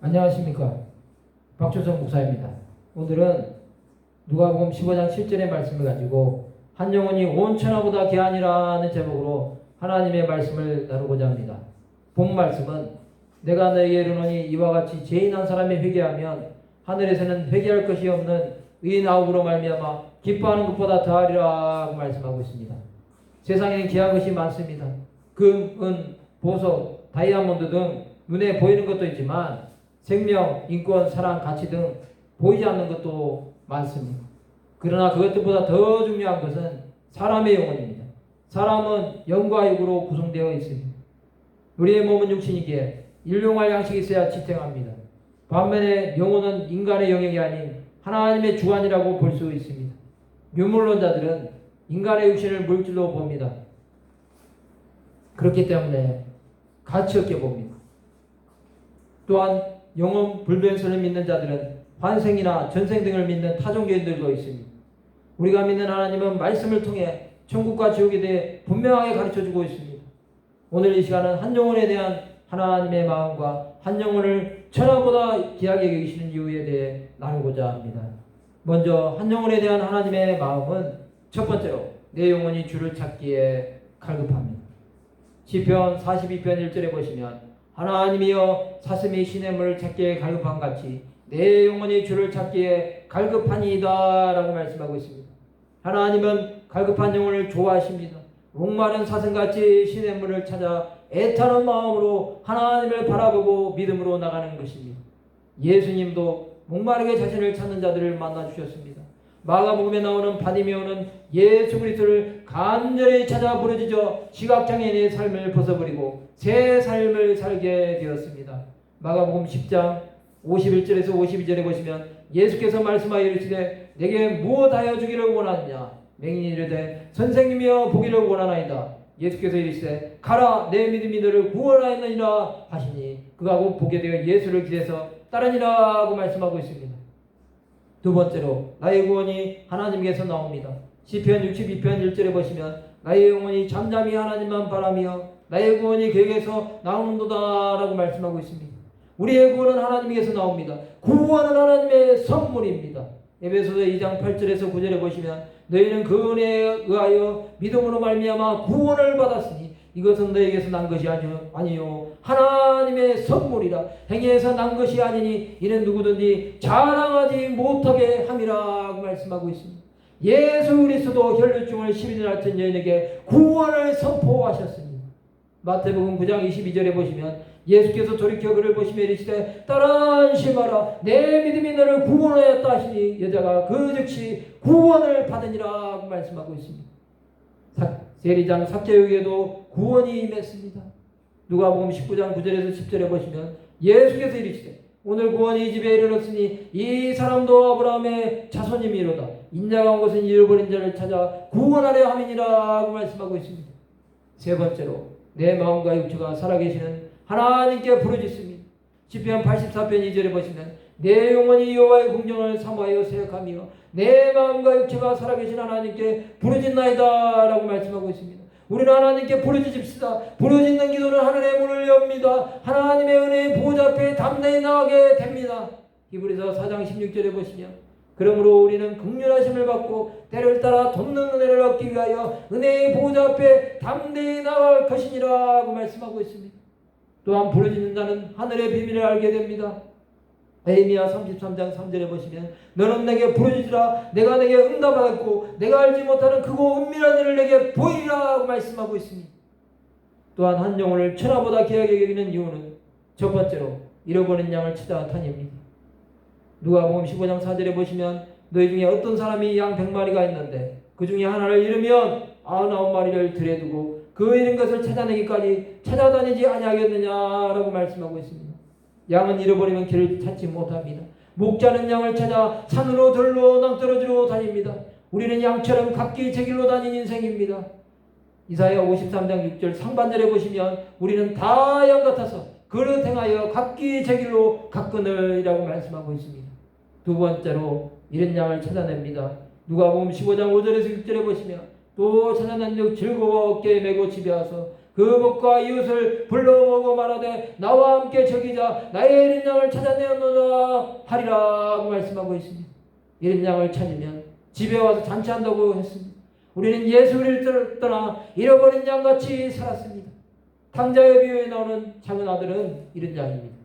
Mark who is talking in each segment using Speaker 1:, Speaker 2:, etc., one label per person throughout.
Speaker 1: 안녕하십니까. 박조성 목사입니다. 오늘은 누가복음 15장 7절의 말씀을 가지고 한 영혼이 온 천하보다 귀하니라는 제목으로 하나님의 말씀을 나누고자 합니다. 본 말씀은 내가 너에게 이르노니 이와 같이 죄인 한 사람이 회개하면 하늘에서는 회개할 것이 없는 의인 아홉으로 말미암아 기뻐하는 것보다 더하리라고 말씀하고 있습니다. 세상에는 귀한 것이 많습니다. 금, 은, 보석, 다이아몬드 등 눈에 보이는 것도 있지만 생명, 인권, 사랑, 가치 등 보이지 않는 것도 많습니다. 그러나 그것들보다 더 중요한 것은 사람의 영혼입니다. 사람은 영과 육으로 구성되어 있습니다. 우리의 몸은 육신이기에 일용할 양식이 있어야 지탱합니다. 반면에 영혼은 인간의 영역이 아닌 하나님의 주관이라고 볼 수 있습니다. 유물론자들은 인간의 육신을 물질로 봅니다. 그렇기 때문에 가치 없게 봅니다. 또한 영혼 불변설을 믿는 자들은 환생이나 전생 등을 믿는 타종교인들도 있습니다. 우리가 믿는 하나님은 말씀을 통해 천국과 지옥에 대해 분명하게 가르쳐 주고 있습니다. 오늘 이 시간은 한 영혼에 대한 하나님의 마음과 한 영혼을 천하보다 귀하게 여기시는 이유에 대해 나누고자 합니다. 먼저 한 영혼에 대한 하나님의 마음은 첫 번째로 내 영혼이 주를 찾기에 갈급합니다. 시편 42편 1절에 보시면 하나님이여 사슴이 시냇물을 찾기에 갈급한 같이 내 영혼이 주를 찾기에 갈급하니이다 라고 말씀하고 있습니다. 하나님은 갈급한 영혼을 좋아하십니다. 목마른 사슴같이 시냇물을 찾아 애타는 마음으로 하나님을 바라보고 믿음으로 나가는 것입니다. 예수님도 목마르게 자신을 찾는 자들을 만나 주셨습니다. 마가복음에 나오는 바디메오는 예수 그리스도를 간절히 찾아 부르짖어 시각장애인의 삶을 벗어버리고 새 삶을 살게 되었습니다. 마가복음 10장 51절에서 52절에 보시면 예수께서 말씀하여 이르시되 내게 무엇하여 주기를 원하느냐 맹인이 이르되 선생님이여 보기를 원하나이다 예수께서 이르시되 가라 내 믿음이 너를 구원하였느니라 하시니 그가 곧 보게 되어 예수를 기대서 따르니라고 말씀하고 있습니다. 두 번째로 나의 구원이 하나님께서 나옵니다. 시편 62편 1절에 보시면 나의 영혼이 잠잠히 하나님만 바라며 나의 구원이 그에게서 나오는도다라고 말씀하고 있습니다. 우리의 구원은 하나님께서 나옵니다. 구원은 하나님의 선물입니다. 에베소서 2장 8절에서 9절에 보시면 너희는 그 은혜에 의하여 믿음으로 말미암아 구원을 받았으니 이것은 너에게서 난 것이 아니요, 아니요 하나님의 선물이라 행위에서 난 것이 아니니 이는 누구든지 자랑하지 못하게 함이라고 말씀하고 있습니다. 예수 그리스도 혈류증을 12년 앓던 여인에게 구원을 선포하셨습니다. 마태복음 9장 22절에 보시면 예수께서 돌이켜 그를 보시며 이르시되 따라 안심하라 내 믿음이 너를 구원하였다 하시니 여자가 그 즉시 구원을 받으니라고 말씀하고 있습니다. 사, 세리장 삭개에게도 구원이 임했습니다. 누가복음 19장 9절에서 10절에 보시면 예수께서 이르시되 오늘 구원이 이 집에 이르렀으니 이 사람도 아브라함의 자손임이로다 인자가 온 것은 잃어버린 자를 찾아 구원하려 함이니라고 말씀하고 있습니다. 세 번째로 내 마음과 육체가 살아계시는 하나님께 부르짖습니다. 시편 84편 2절에 보시면 내 영혼이 여호와의 궁정을 사모하여 생각하며 내 마음과 육체가 살아계신 하나님께 부르짖나이다 라고 말씀하고 있습니다. 우리는 하나님께 부르짖읍시다. 부르짖는 기도는 하늘의 문을 엽니다. 하나님의 은혜의 보좌 앞에 담대히 나가게 됩니다. 히브리서 4장 16절에 보시면 그러므로 우리는 극률하심을 받고 때를 따라 돕는 은혜를 얻기 위하여 은혜의 보좌 앞에 담대히 나갈 것이니라고 말씀하고 있습니다. 또한 부르짖는 자는 하늘의 비밀을 알게 됩니다. 에이미야 33장 3절에 보시면 너는 내게 부르짖으라 내가 내게 응답하겠고 내가 알지 못하는 크고 은밀한 일을 내게 보이리라고 말씀하고 있습니다. 또한 한 영혼을 천하보다 귀하게 여기는 이유는 첫 번째로 잃어버린 양을 찾아 다닙니다. 누가복음 15장 4절에 보시면 너희 중에 어떤 사람이 양 100마리가 있는데 그 중에 하나를 잃으면 99마리를 들여 두고 그 잃은 것을 찾아내기까지 찾아다니지 아니하겠느냐라고 말씀하고 있습니다. 양은 잃어버리면 길을 찾지 못합니다. 목자는 양을 찾아 산으로 들로 낭떠러지로 다닙니다. 우리는 양처럼 각기 제 길로 다니는 인생입니다. 이사야 53장 6절 상반절에 보시면 우리는 다 양 같아서 그릇 행하여 각기 제 길로 가끈을이라고 말씀하고 있습니다. 두 번째로 이런 양을 찾아냅니다. 누가복음 15장 5절에서 6절에 보시면 또 찾아낸 적 즐거워 어깨에 메고 집에 와서 그 복과 이웃을 불러 모으고 말하되 나와 함께 저기자 나의 이른 양을 찾아내었노라 하리라고 말씀하고 있습니다. 이른 양을 찾으면 집에 와서 잔치한다고 했습니다. 우리는 예수 그리스도를 떠나 잃어버린 양같이 살았습니다. 탕자의 비유에 나오는 작은 아들은 이른 양입니다.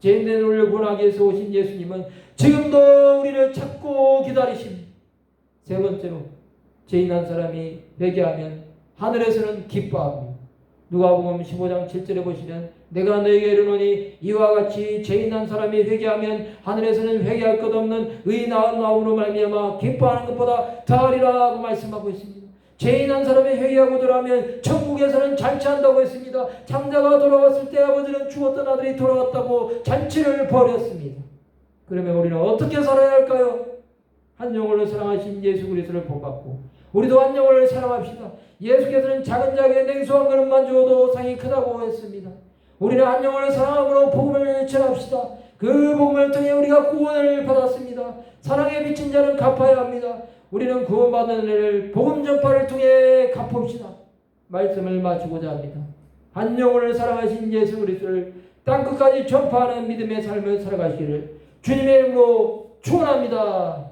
Speaker 1: 죄인된 우리를 구원하기 위해서 오신 예수님은 지금도 우리를 찾고 기다리십니다. 세 번째로 죄인 한 사람이 회개하면 하늘에서는 기뻐합니다. 누가복음 15장 7절에 보시면 내가 너에게 이르노니 이와 같이 죄인 한 사람이 회개하면 하늘에서는 회개할 것 없는 의인 나은 마음으로 말미암아 기뻐하는 것보다 더하리라고 말씀하고 있습니다. 죄인 한 사람이 회개하고 돌아오면 천국에서는 잔치한다고 했습니다. 장자가 돌아왔을 때 아버지는 죽었던 아들이 돌아왔다고 잔치를 벌였습니다. 그러면 우리는 어떻게 살아야 할까요? 한 영혼을 사랑하신 예수 그리스도를 본받고 우리도 한 영혼을 사랑합시다. 예수께서는 작은 자에게 냉수한 그릇만 주어도 상이 크다고 했습니다. 우리는 한 영혼을 사랑함으로 복음을 전합시다. 그 복음을 통해 우리가 구원을 받았습니다. 사랑에 비친 자는 갚아야 합니다. 우리는 구원받은 은혜를 복음 전파를 통해 갚읍시다. 말씀을 마치고자 합니다. 한 영혼을 사랑하신 예수 그리스도를 땅 끝까지 전파하는 믿음의 삶을 살아가시기를 주님의 이름으로 축원합니다.